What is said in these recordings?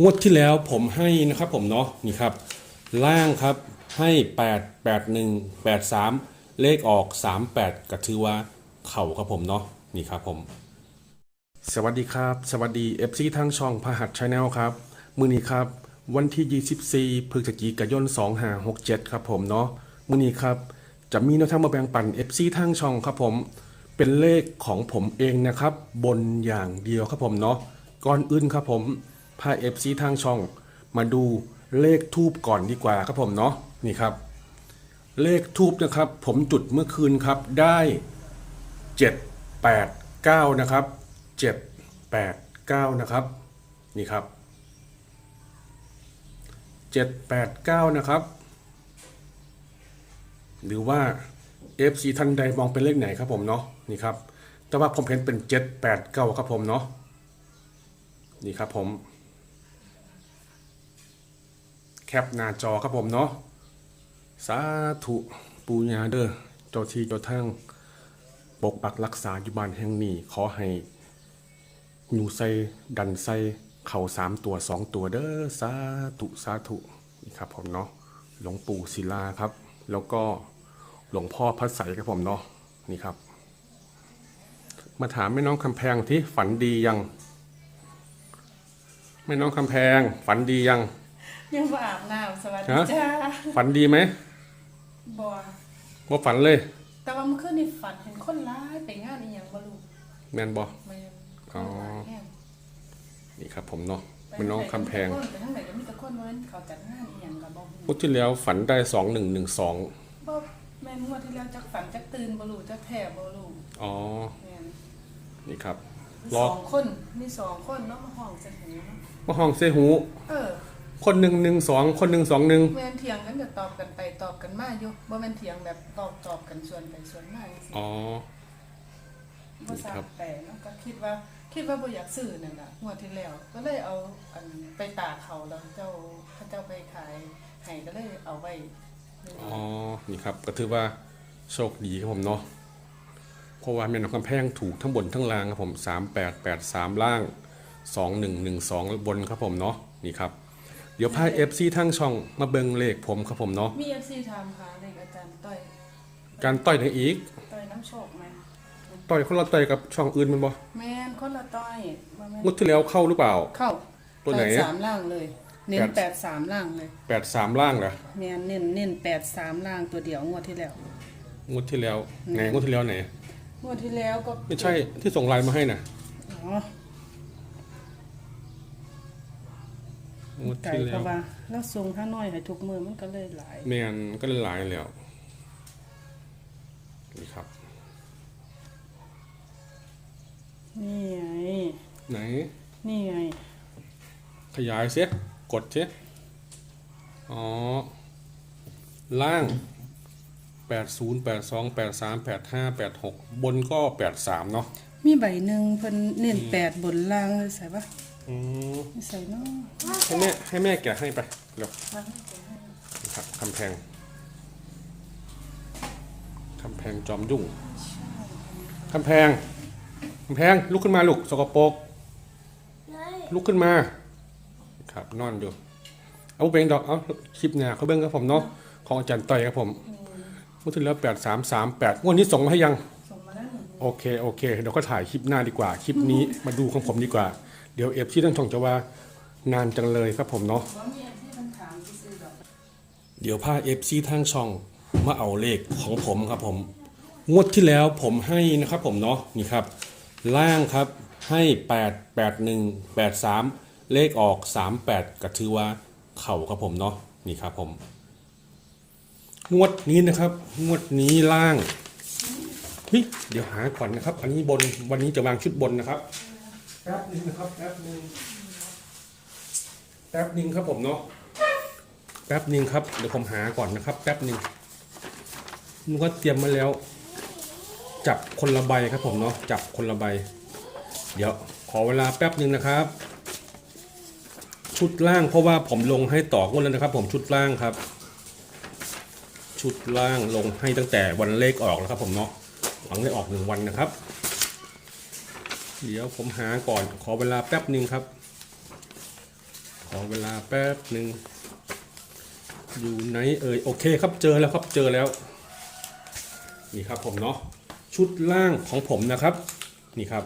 งวดที่แล้วผมให้นะครับผมเนาะนี่ครับ ล่างครับให้ 8 8 1 8 3 เลขออก 38ก็ถือว่าเข่าครับผมเนาะนี่ครับผม สวัสดีครับ สวัสดี FC ทางช่องพหัสชาแนลครับ มือนี้ครับ วันที่ 24พฤศจิกายน2567 ครับผมเนาะมือนี้ครับ จะมีแนวทางมาแบ่งปัน FC ทางช่องครับผม เป็นเลขของผมเองนะครับ บนอย่างเดียวครับผมเนาะก่อนอื่นครับผม พา FC ทางช่อง มาดูเลขทูบก่อนดีกว่าครับผมเนาะนี่ครับ เลขทูบนะครับ ผมจุดเมื่อคืนครับได้ 7 8 9 นะครับ 7 8 9 นะครับ นี่ครับ 7 8 9 นะครับ หรือว่า FC ท่านใดมองเป็นเลขไหนครับผมเนาะนี่ครับแต่ว่าผมเห็นเป็น 7 8 9 ครับผมเนาะนี่ครับผม แคปหน้าจอครับผมเนาะสาธุปูญาเด้อเจ้าที่เจ้าทางปกปักรักษาอยู่บ้านแห่งนี้ ขอให้อยู่ใส่ดันใส่เข่าสามตัวสองตัวเด้อสาธุสาธุนี่ครับผมเนาะหลวงปู่ศิลาครับ แล้วก็หลวงพ่อพระใสครับผมเนาะนี่ครับ มาถามแม่น้องคำแพงที่ฝันดียังแม่น้องคำแพงฝันดียัง ยังบ่อาบน้ำสวัสดีฮะจ้าฝันดีไหมบ่ว่าฝันเลย แต่ว่าเมื่อคืนนี่ฝันเห็นคนร้ายไปงานอีหยังบ่รู้แมนบอแม่นอ๋อคนร้ายแฮงนี่ครับผมเนาะแม่น้องคำแพงไปทางไหนก็มีแต่คนว่าเขาจัดงานอีหยังก็บ่พุธที่แล้วฝันได้สองหนึ่งหนึ่งสองบ่แม่นงวดที่แล้วจักฝันจักตื่นบ่รู้จักแท้บ่รู้อ๋อแม่นนี่ครับมีรอสองคนมีสองคนเนาะมาห้องใส่หูเนาะมาห้องเซหู เออ คนหนึ่งหนึ่งสองคนหนึ่งสองหนึ่งแม่นเถียงกันก็ตอบกันไปตอบกันมาอยู่บ่แม่นเถียงแบบตอบตอบกันส่วนไปส่วนมาจังซี่อ๋อ บ่ทราครับบ แต่เนาะก็คิดว่าคิดว่าบ่อยากซื้อนั่นล่ะงวดที่แล้ว ก็เลยเอาอันไปตากเขาแล้วเจ้าเขาเจ้าไปขายให้ก็เลยเอาไว้อ๋อ นี่ครับ ก็ถือว่าโชคดีครับผมเนาะ เพราะว่าแม่น้องคำแพงถูกทั้งบนทั้งล่างครับผมสามแปดแปดสามล่างสองหนึ่งหนึ่งสองบนครับผมเนาะ นี่ครับเดี๋ยวพาเอฟซีทั้งช่องมาเบิงเลขผมครับผมเนาะมี FC ถามหาเลขอาจารย์ต้อยการต่อยในอีกต้อยน้ำโชคไหมต่อยคนละต่อยกับช่องอื่นแมันบ่แม่นคนละต้อยบ่แม่นงวดที่แล้วเข้าหรือเปล่า เข้าตัวไหนแปดสามล่างเลยเน้นแปแปดดสามล่างเลยแปดสามล่างเหรอแม่นเน้นเน้นแปดสามล่างตัวเดียวงวดที่แล้วงวดที่แล้วไหนงวดที่แล้วไหนงวดที่แล้วก็ไม่ใช่ที่ส่งไลน์มาให้น่ะอ๋อ งวดไก่ที่แล้เพวราะว่าแล้วทรงถ้าน้อยให้ทุกมือมันก็เลยหลาย แมนก็เลยหลายแล้วนี่ครับ นี่ไง ไหน นี่ไง ขยายเสียกดเสียอ๋อ ล่าง 80 82 83 85 86 บนก็ 83 เนาะ มีใบหนึ่งเพิ่นเน้นแปดบนล่างเลยใส่ปะ อืมไม่ใส่เนาะให้แม่ให้แม่แกะให้ไปเร็วนี่ครับคำแพงคำแพงจอมยุ่งคำแพงคำแพงลุกขึ้นมาลูกสกปรกลุกขึ้นมา ครับนอนอยู่เอาเบงดอกเอาคลิปเนี่ยเขาเบิ้งกับผมเนาะของอาจารย์ต่อยครับผมเมื่อที่แล้วแปดสามสามแปดงวดนี้ส่งมาให้ยังส่งมาแล้วหนึ่งโอเคโอเคเดี๋ยวก็ถ่ายคลิปหน้าดีกว่า คลิปนี้มาดูของผมดีกว่า เดี๋ยวเอฟที่ทั้งช่องจะว่านานจังเลยครับผมเนาะเดี๋ยวพาเอฟซีทางช่องมาเอาเลขของผมครับผมงวดที่แล้วผมให้นะครับผมเนาะนี่ครับ ล่างครับให้ 8 8 1 8 3 เลขออก 38ก็ถือว่าเข่าครับผมเนาะนี่ครับผมงวดนี้นะครับงวดนี้ล่างเฮ้ยเดี๋ยวหาก่อนนะครับ อันนี้บนวันนี้จะวางชุดบนนะครับ แป๊บนึงนะครับแป๊บนึงแป๊บนึงครับผมเนาะแป๊บหนึ่งครับเดี๋ยวผมหาก่อนนะครับ แป๊บหนึ่งมันก็เตรียมมาแล้ว จับคนละใบครับผมเนาะจับคนละใบ เดี๋ยวขอเวลาแป๊บหนึ่งนะครับ ชุดล่างเพราะว่าผมลงให้ต่องวดแล้วนะครับ ผมชุดล่างครับ ชุดล่างลงให้ตั้งแต่วันเลขออกแล้วครับ ผมเนาะหวังได้ออกหนึ่งวันนะครับ เดี๋ยวผมหาก่อนขอเวลาแป๊บหนึ่งครับ ขอเวลาแป๊บหนึ่งอยู่ไหนเอ่ยโอเคครับเจอแล้วครับเจอแล้ว นี่ครับผมเนาะชุดล่างของผมนะครับ นี่ครับ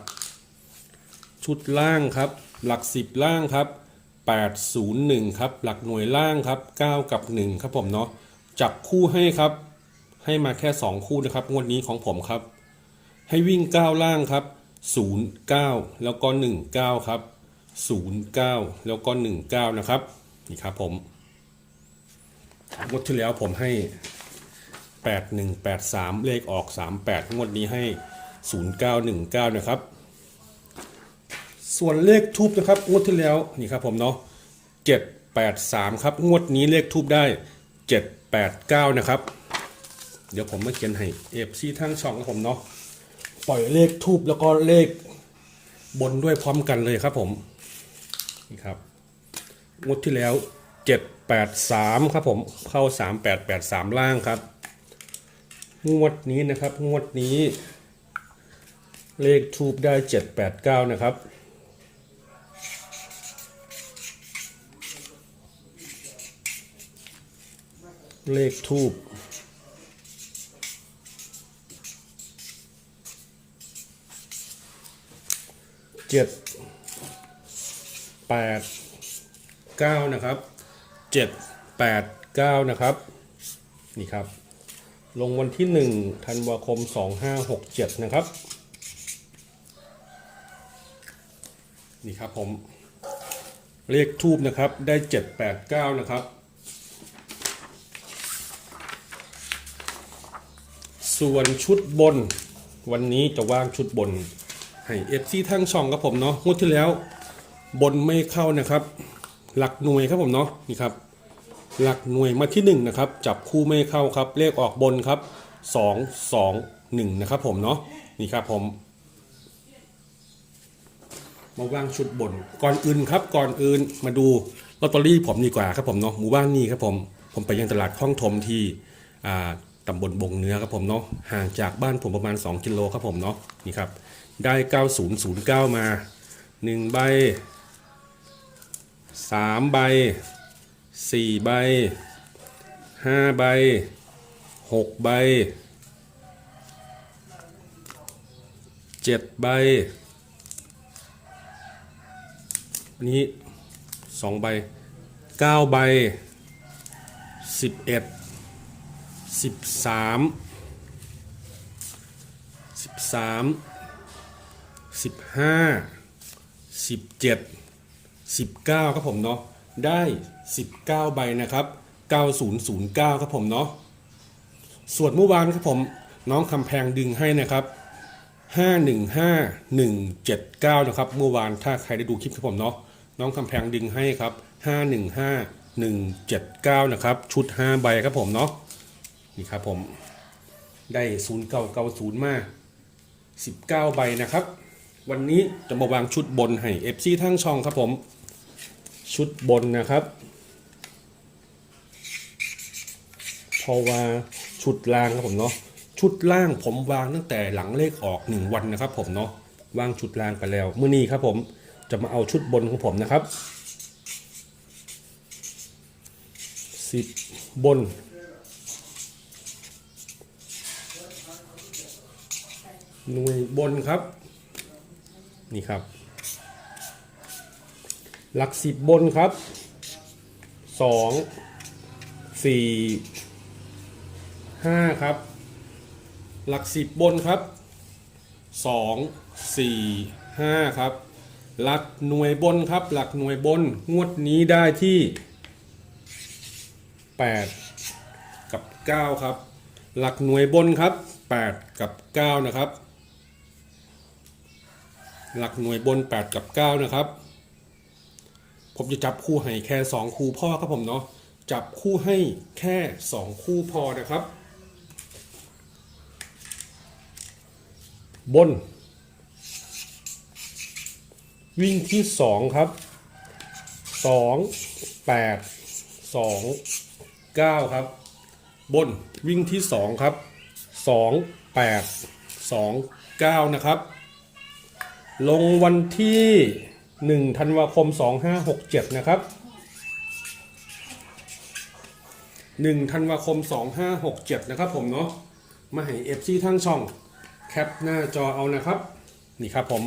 ชุดล่างครับ หลักสิบล่างครับ801ครับหลักหน่วยล่างครับ 9 กับ 1 ครับผมเนาะจับคู่ให้ครับ ให้มาแค่ 2 คู่นะครับงวดนี้ของผมครับ ให้วิ่ง 9 ล่างครับ 09 แล้วก็ 19 ครับ 09 แล้วก็ 19 นะครับ นี่ครับผมงวดที่แล้วผมให้ 8183 เลขออก 38 งวดนี้ให้ 0919 นะครับ ส่วนเลขทูบนะครับ งวดที่แล้วนี่ครับผมเนาะ783 ครับ งวดนี้เลขทูบได้ 789 นะครับ เดี๋ยวผมมาเขียนให้เอฟซีทั้งช่องครับผมเนาะ ปล่อยเลขทูบแล้วก็เลขบนด้วยพร้อมกันเลยครับผมนี่ครับงวดที่แล้ว783ครับผมเข้า3883ล่างครับ งวดนี้นะครับ งวดนี้ เลขทูบได้789นะครับเลขทูบ จ็ดแปดเก้านะครับเจ็ดแปดเก้านะครับ นี่ครับ ลงวันที่หนึ่งธันวาคมสองห้าหกเจ็ดนะครับ นี่ครับผม เลขทูบนะครับได้เจ็ดแปดเก้านะครับส่วนชุดบนวันนี้จะว่างชุดบน ให้เอฟซีทั้งช่องครับผมเนาะงวดที่แล้วบนไม่เข้านะครับ หลักหน่วยครับผมเนาะนี่ครับ หลักหน่วยมาที่หนึ่งนะครับจับคู่ไม่เข้าครับ เลขออกบนครับสองสองหนึ่งนะครับผมเนาะนี่ครับผมมาวางชุดบนก่อนอื่นครับก่อนอื่นมาดูลอตเตอรี่ผมดีกว่าครับผมเนาะหมู่บ้านนี้ครับผมผมไปยังตลาดคลองถมที่อ่าตำบลบงเนื้อครับผมเนาะห่างจากบ้านผมประมาณ 2 กิโลครับผมเนาะนี่ครับ ได้ 9009 มา 1 ใบ 3 ใบ 4 ใบ 5 ใบ 6 ใบ 7 ใบอันนี้สองใบเก้าใบสิบเอ็ด สิบห้าสิบเจ็ดสิบเก้าครับผมเนาะได้สิบเก้าใบนะครับเก้าศูนย์ศูนย์เก้าครับผมเนาะส่วนเมื่อวานครับผมน้องคำแพงดึงให้นะครับ515179นะครับเมื่อวานถ้าใครได้ดูคลิปครับผมเนาะน้องคำแพงดึงให้ครับ515179นะครับชุด5ใบครับผมเนาะนี่ครับผมได้0990มา19ใบนะครับ วันนี้จะมาวางชุดบนให้ FC ทั้งช่องครับผม ชุดบนนะครับพราะว่าชุดล่างครับผมเนาะชุดล่างผมวางตั้งแต่หลังเลขออก 1 วันนะครับ ผมเนาะวางชุดล่างไปแล้วเมื่อนี้ครับผมจะมาเอาชุดบนของผมนะครับสิบบนหน่วยบนครับ นี่ครับ หลักสิบบนครับสองสี่ห้าครับ หลักสิบบนครับสองสี่ห้าครับ หลักหน่วยบนครับ หลักหน่วยบนงวดนี้ได้ที่แปดกับเก้าครับ หลักหน่วยบนครับแปดกับเก้านะครับ หลักหน่วยบนแปดกับเก้านะครับ ผมจะจับคู่ให้แค่สองคู่พ่อครับผมเนาะจับคู่ให้แค่สองคู่พอนะครับ บน วิ่งที่สองครับสองแปดสองเก้าครับ บนวิ่งที่สองครับสองแปดสองเก้านะครับ ลงวันที่ 1 ธันวาคม 2567 นะครับ 1 ธันวาคม 2567 นะครับผมเนาะมาให้ FC ทั้งช่อง แคปหน้าจอเอานะครับ นี่ครับผม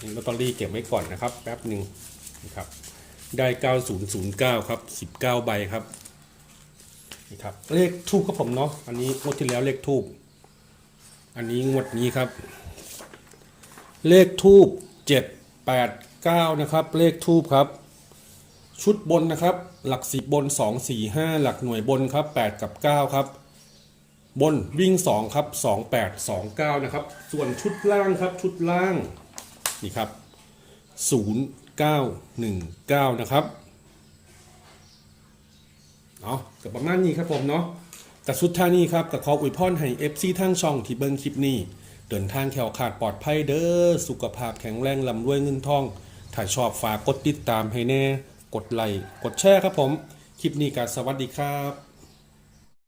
นี่ลอตเตอรี่เก็บไว้ก่อนนะครับ แป๊บหนึ่งนะครับ ได้ 9009 ครับ 19 ใบครับ นี่ครับ เลขทูบครับผมเนาะ อันนี้งวดที่แล้วเลขทูบอันนี้งวดนี้ครับ เลขทูบ7 8 9นะครับ เลขทูบครับ ชุดบนนะครับ หลักสิบบน2 4 5หลักหน่วยบนครับ8กับ9ครับ บนวิ่ง2ครับ2 8 2 9นะครับ ส่วนชุดล่างครับชุดล่างนี่ครับ0919นะครับเอาะกับประมาณนี้ครับผมเนาะแต่สุดท้ายนี้ครับกับขออวยพรให้ FC ทั้งช่องที่เบิ่งคลิปนี้ เดินทางแขวขาดปลอดภัยเด้อ สุขภาพแข็งแรงลำรวยเงินทอง ถ้าชอบฝากกดติดตามให้แน่ กดไลค์ กดแชร์ครับผม คลิปนี้ก็สวัสดีครับ